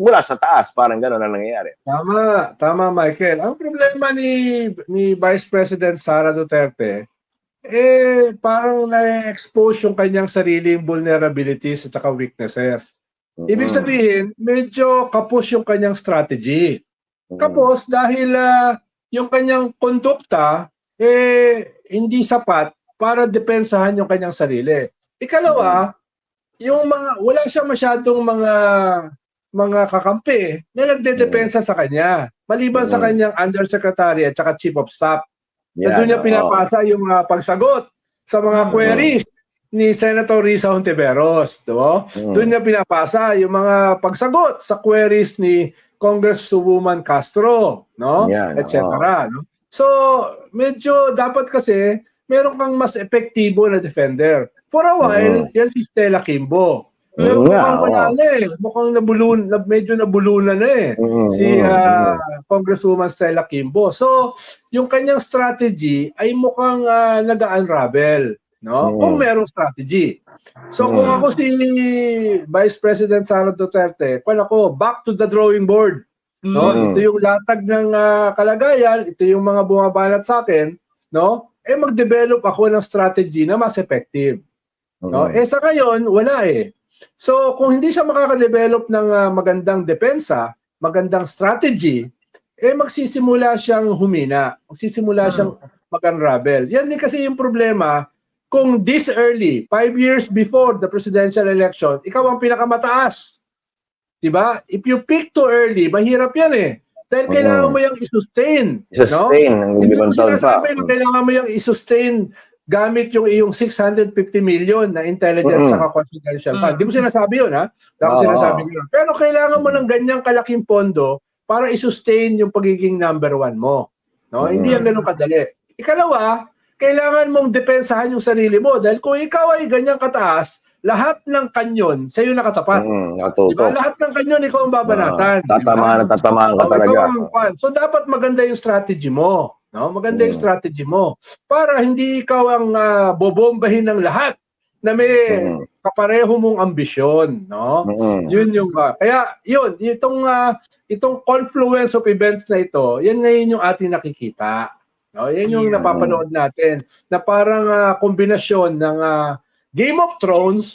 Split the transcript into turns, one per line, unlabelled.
mula sa taas. Parang gano'n ang nangyayari.
Tama, tama Michael. Ang problema ni ni Vice President Sara Duterte eh parang na-expose yung kanyang sariling vulnerabilities at saka weaknesses. Ibig
Mm.
sabihin, medyo kapos yung kanyang strategy.
Mm.
Kapos dahil ah, yung kanyang kondukta eh hindi sapat para depensahan yung kanyang sarili. Ikalawa, yung mga wala siyang masyadong mga mga kakampi na nagdedepensa sa kanya. Maliban sa
Mm.
kanyang undersecretary at saka chief of staff. Na
Yan,
doon niya pinapasa yung mga pagsagot sa mga
Mm.
queries ni Senator Risa Hontiveros, no?
Mm.
Doon niya pinapasa yung mga pagsagot sa queries ni Congresswoman Castro, no?
Yan,
Etc. no? So, medyo dapat kasi meron kang mas epektibo na defender. For a while, yan si Stella Kimbo. Pero
Oo nga,
mukhang wala na eh. Mukhang nabulun, na, medyo nabulunan na eh
Mm,
si
mm,
ah,
mm.
Congresswoman Stella Kimbo. So, yung kanyang strategy ay mukhang ah, nag-unravel, no?
Mm.
Kung merong strategy. So, kung
Mm.
ako si Vice President Sara Duterte, kung ako, back to the drawing board. No?
Mm.
Ito yung latag ng ah, kalagayan, ito yung mga bumabalat sa akin, no? Eh mag-develop ako ng strategy na mas effective. No?
Mm.
Eh sa ngayon, wala eh. So kung hindi siya makaka-develop ng ah, magandang depensa, magandang strategy, eh magsisimula siyang humina. Magsisimula
Hmm.
siyang mag-unravel. Yan din kasi yung problema kung this early, five years before the presidential election, ikaw ang pinakamataas. Diba? If you pick too early, mahirap yan eh. Dahil kailangan mo yung i-sustain. no?
Sustain ng
Hindi
pa.
sinasabi na kailangan mo yung i-sustain gamit yung iyong 650 million na intelligence
Mm-mm.
saka confidential fund.
Mm.
Hindi ko sinasabi yun, ha? Hindi ko
Oo.
sinasabi yun. Pero kailangan mo ng ganyang kalaking pondo para i-sustain yung pagiging number one mo. No?
Mm.
Hindi yan ganun kadali. Ikalawa, kailangan mong depensahan yung sarili mo dahil kung ikaw ay ganyang kataas, lahat ng kanyon sa iyo nakatapat.
Mm,
Di ba?
natuto.
Lahat ng kanyon ikaw ang babanatan.
Ah, tatamaan at tatamaan ka
Oh,
talaga.
So dapat maganda yung strategy mo, no? Maganda yung
Mm.
strategy mo para hindi ikaw ang ah, bobombahin ng lahat na may
Mm.
kapareho mong ambisyon, no?
Mm.
Yun yung ah, kaya yun, itong ah, itong confluence of events na ito, yan ngayon yung ating nakikita. No? Yan yung
Yeah.
napapanood natin na parang ah, kombinasyon ng ah, Game of Thrones